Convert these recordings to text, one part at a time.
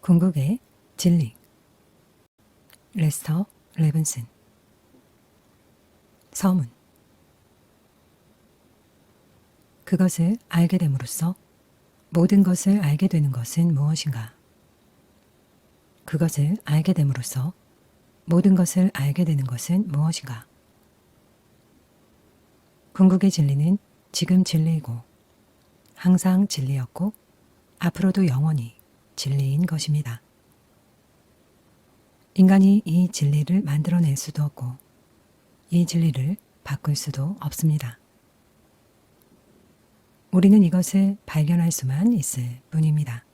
궁극의 진리 레스터 레븐슨 서문 그것을 알게 됨으로써 모든 것을 알게 되는 것은 무엇인가? 그것을 알게 됨으로써 모든 것을 알게 되는 것은 무엇인가? 궁극의 진리는 지금 진리이고 항상 진리였고 앞으로도 영원히 진리인 것입니다. 인간이 이 진리를 만들어낼 수도 없고 이 진리를 바꿀 수도 없습니다. 우리는 이것을 발견할 수만 있을 뿐입니다.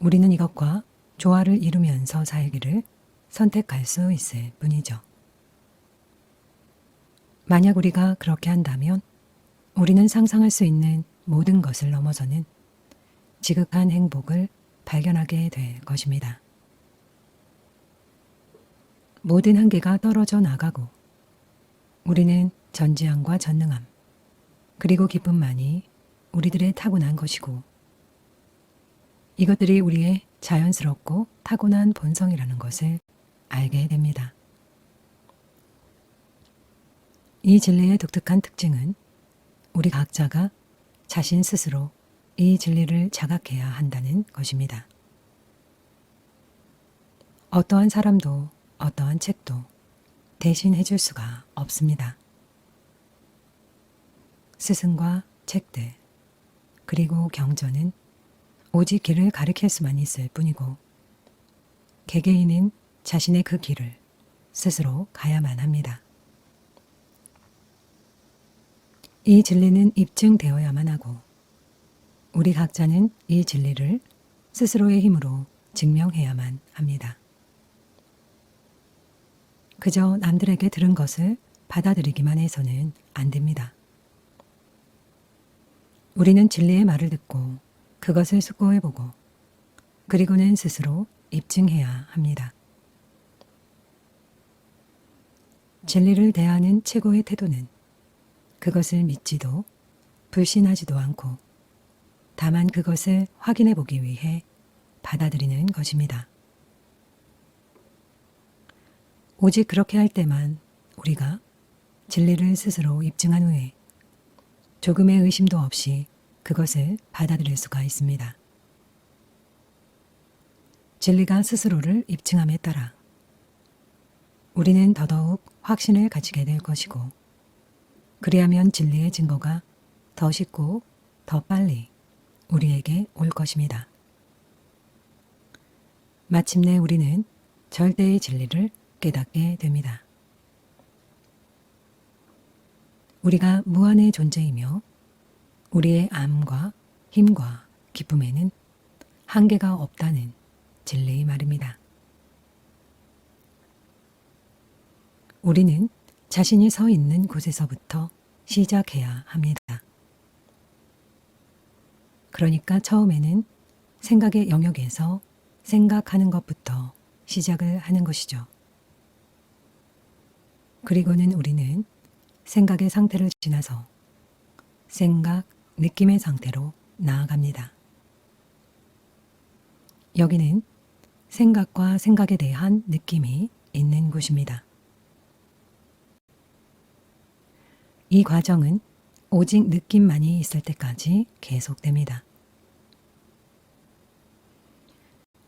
우리는 이것과 조화를 이루면서 살기를 선택할 수 있을 뿐이죠. 만약 우리가 그렇게 한다면 우리는 상상할 수 있는 모든 것을 넘어서는 지극한 행복을 발견하게 될 것입니다. 모든 한계가 떨어져 나가고 우리는 전지함과 전능함 그리고 기쁨만이 우리들의 타고난 것이고 이것들이 우리의 자연스럽고 타고난 본성이라는 것을 알게 됩니다. 이 진리의 독특한 특징은 우리 각자가 자신 스스로 이 진리를 자각해야 한다는 것입니다. 어떠한 사람도 어떠한 책도 대신 해 줄 수가 없습니다. 스승과 책들, 그리고 경전은 오직 길을 가리킬 수만 있을 뿐이고, 개개인은 자신의 그 길을 스스로 가야만 합니다. 이 진리는 입증되어야만 하고, 우리 각자는 이 진리를 스스로의 힘으로 증명해야만 합니다. 그저 남들에게 들은 것을 받아들이기만 해서는 안 됩니다. 우리는 진리의 말을 듣고 그것을 숙고해보고 그리고는 스스로 입증해야 합니다. 진리를 대하는 최고의 태도는 그것을 믿지도 불신하지도 않고 다만 그것을 확인해 보기 위해 받아들이는 것입니다. 오직 그렇게 할 때만 우리가 진리를 스스로 입증한 후에 조금의 의심도 없이 그것을 받아들일 수가 있습니다. 진리가 스스로를 입증함에 따라 우리는 더더욱 확신을 가지게 될 것이고, 그리하면 진리의 증거가 더 쉽고 더 빨리 우리에게 올 것입니다. 마침내 우리는 절대의 진리를 깨닫게 됩니다. 우리가 무한의 존재이며 우리의 암과 힘과 기쁨에는 한계가 없다는 진리의 말입니다. 우리는 자신이 서 있는 곳에서부터 시작해야 합니다. 그러니까 처음에는 생각의 영역에서 생각하는 것부터 시작을 하는 것이죠. 그리고는 우리는 생각의 상태를 지나서 생각, 느낌의 상태로 나아갑니다. 여기는 생각과 생각에 대한 느낌이 있는 곳입니다. 이 과정은 오직 느낌만이 있을 때까지 계속됩니다.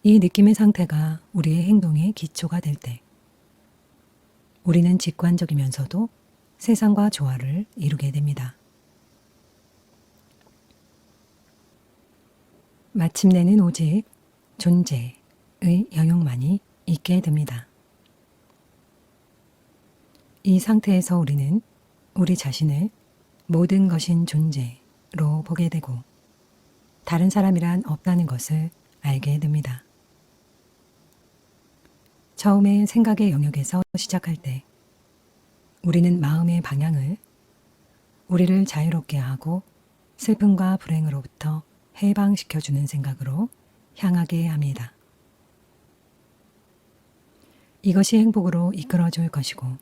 이 느낌의 상태가 우리의 행동의 기초가 될 때, 우리는 직관적이면서도 세상과 조화를 이루게 됩니다. 마침내는 오직 존재의 영역만이 있게 됩니다. 이 상태에서 우리는 우리 자신을 모든 것인 존재로 보게 되고 다른 사람이란 없다는 것을 알게 됩니다. 처음엔 생각의 영역에서 시작할 때 우리는 마음의 방향을 우리를 자유롭게 하고 슬픔과 불행으로부터 해방시켜주는 생각으로 향하게 합니다. 이것이 행복으로 이끌어줄 것이고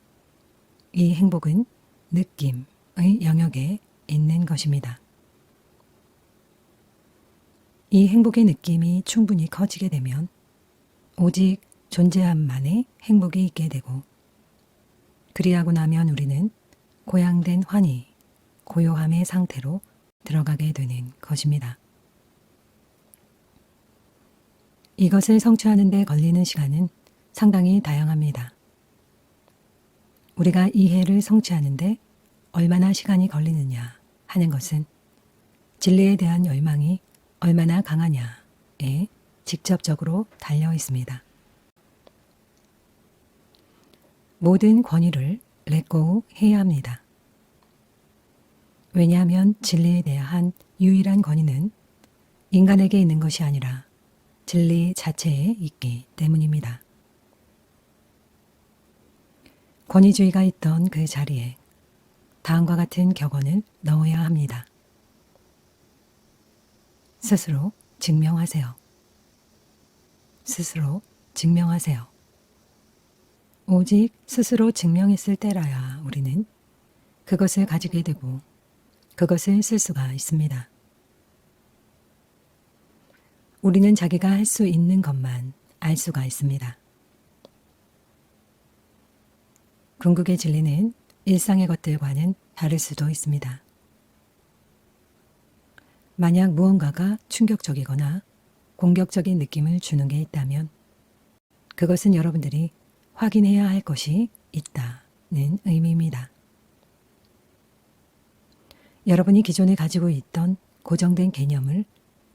이 행복은 느낌 의 영역에 있는 것입니다. 이 행복의 느낌이 충분히 커지게 되면 오직 존재함만의 행복이 있게 되고 그리하고 나면 우리는 고양된 환희, 고요함의 상태로 들어가게 되는 것입니다. 이것을 성취하는 데 걸리는 시간은 상당히 다양합니다. 우리가 이해를 성취하는데 얼마나 시간이 걸리느냐 하는 것은 진리에 대한 열망이 얼마나 강하냐에 직접적으로 달려 있습니다. 모든 권위를 렛고 해야 합니다. 왜냐하면 진리에 대한 유일한 권위는 인간에게 있는 것이 아니라 진리 자체에 있기 때문입니다. 권위주의가 있던 그 자리에 다음과 같은 격언을 넣어야 합니다. 스스로 증명하세요. 스스로 증명하세요. 오직 스스로 증명했을 때라야 우리는 그것을 가지게 되고 그것을 쓸 수가 있습니다. 우리는 자기가 할 수 있는 것만 알 수가 있습니다. 궁극의 진리는 일상의 것들과는 다를 수도 있습니다. 만약 무언가가 충격적이거나 공격적인 느낌을 주는 게 있다면 그것은 여러분들이 확인해야 할 것이 있다는 의미입니다. 여러분이 기존에 가지고 있던 고정된 개념을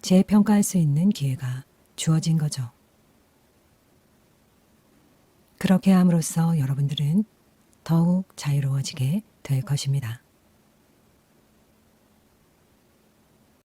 재평가할 수 있는 기회가 주어진 거죠. 그렇게 함으로써 여러분들은 더욱 자유로워지게 될 것입니다.